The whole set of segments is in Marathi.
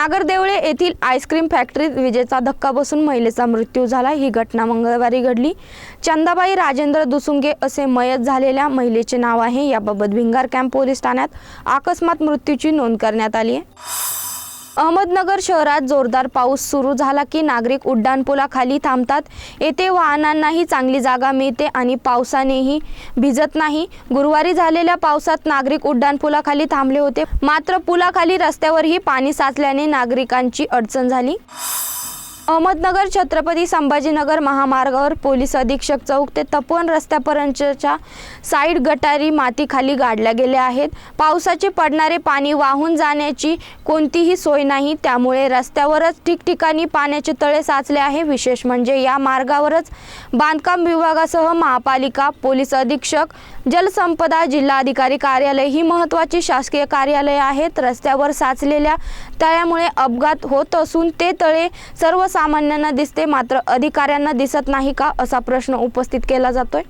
नागरदेवळे येथील आईस्क्रीम फॅक्टरीत विजेचा धक्का बसून महिलेचा मृत्यू झाला. ही घटना मंगळवारी घडली. चंदाबाई राजेंद्र दुसुंगे असे मयत झालेल्या महिलेचे नाव आहे. याबाबत भिंगार कॅम्प पोलीस ठाण्यात अकस्मात मृत्यूची नोंद करण्यात आली आहे. अहमदनगर शहरात जोरदार पाऊस सुरू झाला की नागरिक उड्डाणपुलाखाली थांबतात. येथे वाहनांनाही चांगली जागा मिळते आणि पावसानेही भिजत नाही. गुरुवारी झालेल्या पावसात नागरिक उड्डाणपुलाखाली थांबले होते. मात्र पुलाखाली रस्त्यावरही पाणी साचल्याने नागरिकांची अडचण झाली. अहमदनगर छत्रपती संभाजीनगर महामार्गावर पोलीस अधीक्षक चौक ते तपोवन रस्त्यापर्यंतच्या साईड गटारी मातीखाली गाडल्या गेल्या आहेत. पावसाचे पडणारे पाणी वाहून जाण्याची कोणतीही सोय नाही. त्यामुळे रस्त्यावरच ठिकठिकाणी पाण्याचे तळे साचले आहे. विशेष म्हणजे या मार्गावरच बांधकाम विभागासह महापालिका पोलीस अधीक्षक जलसंपदा जिल्हाधिकारी कार्यालय ही महत्त्वाची शासकीय कार्यालये आहेत. रस्त्यावर साचलेल्या तळ्यामुळे अपघात होत असून ते तळे सर्वसामान्यांना दिसते मात्र अधिकाऱ्यांना दिसत नाही का असा प्रश्न उपस्थित केला जातोय.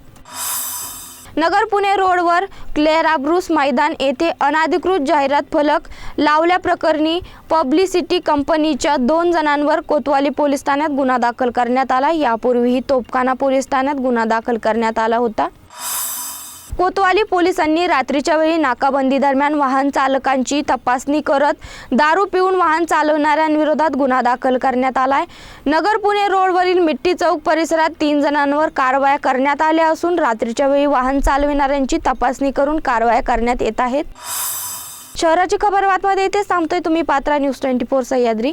नगर पुणे रोडवर क्लेराब्रुस मैदान येथे अनाधिकृत जाहिरात फलक लावल्याप्रकरणी पब्लिसिटी कंपनीच्या दोन जणांवर कोतवाली पोलीस ठाण्यात गुन्हा दाखल करण्यात आला. यापूर्वीही तोपखाना पोलीस ठाण्यात गुन्हा दाखल करण्यात आला होता. कोतवाली पोलिसांनी रात्रीच्या वेळी नाकाबंदी दरम्यान वाहन चालकांची तपासणी करत दारू पिऊन वाहन चालवणाऱ्यांविरोधात गुन्हा दाखल करण्यात आलाय. नगर पुणे रोडवरील मिट्टी चौक परिसरात तीन जणांवर कारवाया करण्यात आल्या असून रात्रीच्या वेळी वाहन चालविणाऱ्यांची तपासणी करून कारवाया करण्यात येत आहेत. शहराची खबर बातमध्ये इथे थांबतोय तुम्ही पात्रा न्यूज ट्वेंटी फोर सह्याद्री.